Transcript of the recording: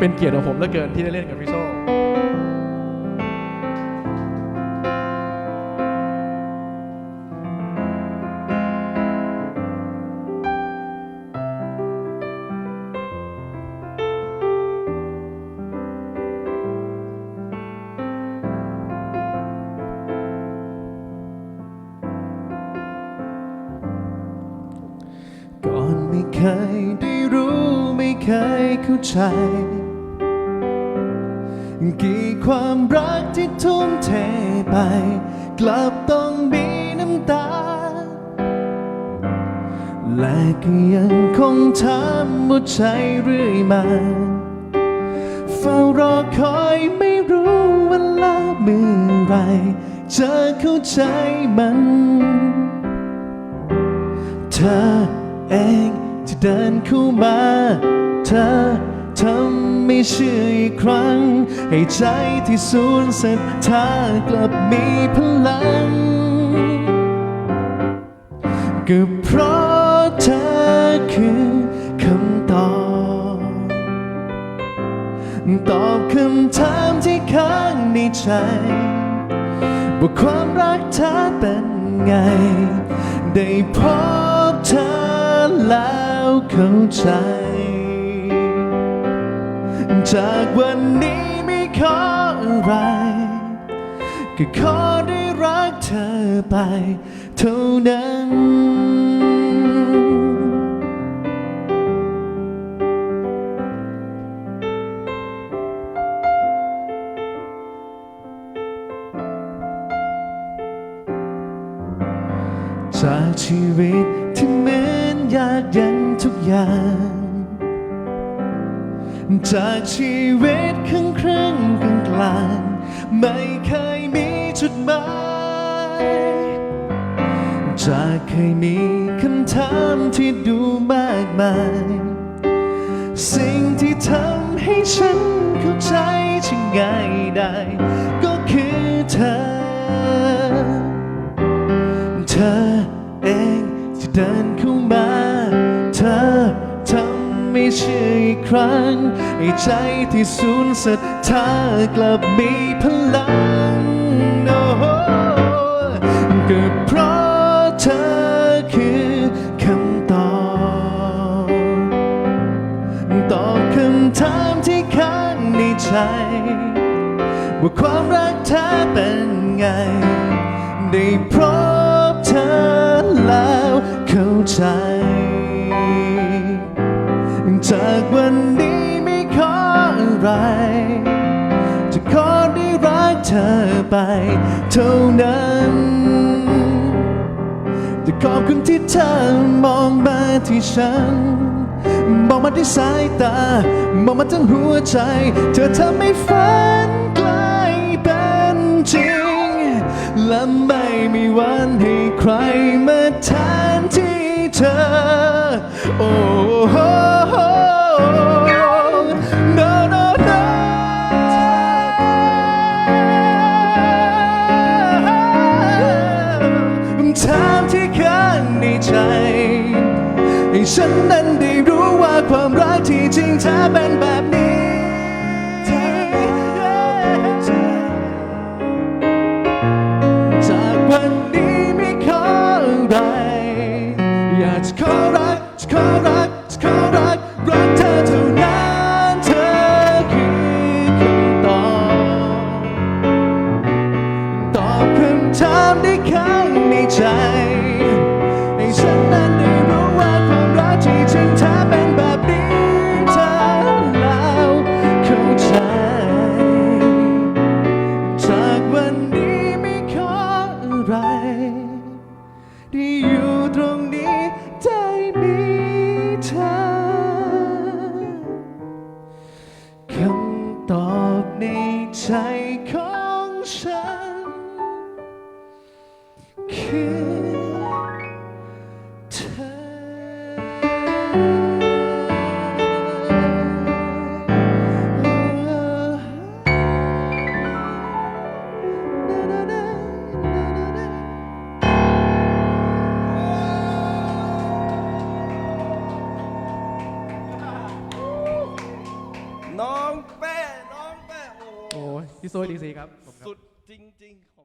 เป็นเกียรติของผมเหลือเกินที่ได้เล่นกับพี่โซ่ก่อนไม่เคยได้รู้ไม่เคยเข้าใจ กี่ความรักที่ทุ่มเทไป กลับต้องมีน้ำตา และก็ยังคงถามว่าใจเรื่อยมาเฝ้ารอคอยไม่รู้เวลาเมื่อไรจะเข้าใจมัน เธอเองที่เดินเข้ามา เธอ ทำไม่เชื่ออีกครั้ง ให้ใจที่สูญศรัทธากลับมีพลัง ก็เพราะเธอคือคำตอบ ตอบคำถามที่ค้างในใจ ว่าความรักเธอเป็นไง ได้พบเธอแล้วเข้าใจ จากวันนี้ไม่ขออะไร ก็ขอได้รักเธอไปเท่านั้นจากชีวิตที่เหมือนยากเย็นทุกอย่าง จากชีวิตครึ่งครึ่งกลางกลางๆไม่เคยมีจุดหมายจากเคยมีคำถามที่ดูมากมาย สิ่งที่ทำให้ฉันเข้าใจที่ง่ายได้ ก็คือเธอ เธอเองที่เดินเข้ามา เชื่ออีกครั้งให้ใจที่สูญศรัทธากลับมีพลังโอ้โหก็เพราะเธอคือคำตอบตอบคำถามที่ค้างในใจว่าความรักเธอเป็นไง ได้เพบ จากวันนี้ไม่ขออะไร จะขอได้รักเธอไปเท่านั้นจะขอบคุณที่เธอมองมาที่ฉัน มองมาที่สายตา มองมาทั้งหัวใจ เธอทำให้ฝันกลายเป็นจริง และไม่มีวันให้ใครมาแทนที่เธอ โอ้ ใจ ให้ฉันนั้นได้รู้ว่าความรักที่จริงแท้เป็นแบบนี้ น้องแป้น้องแป้โอ้โอ้ยพี่โซยดีซีครับผมครับ สุดจริง ๆ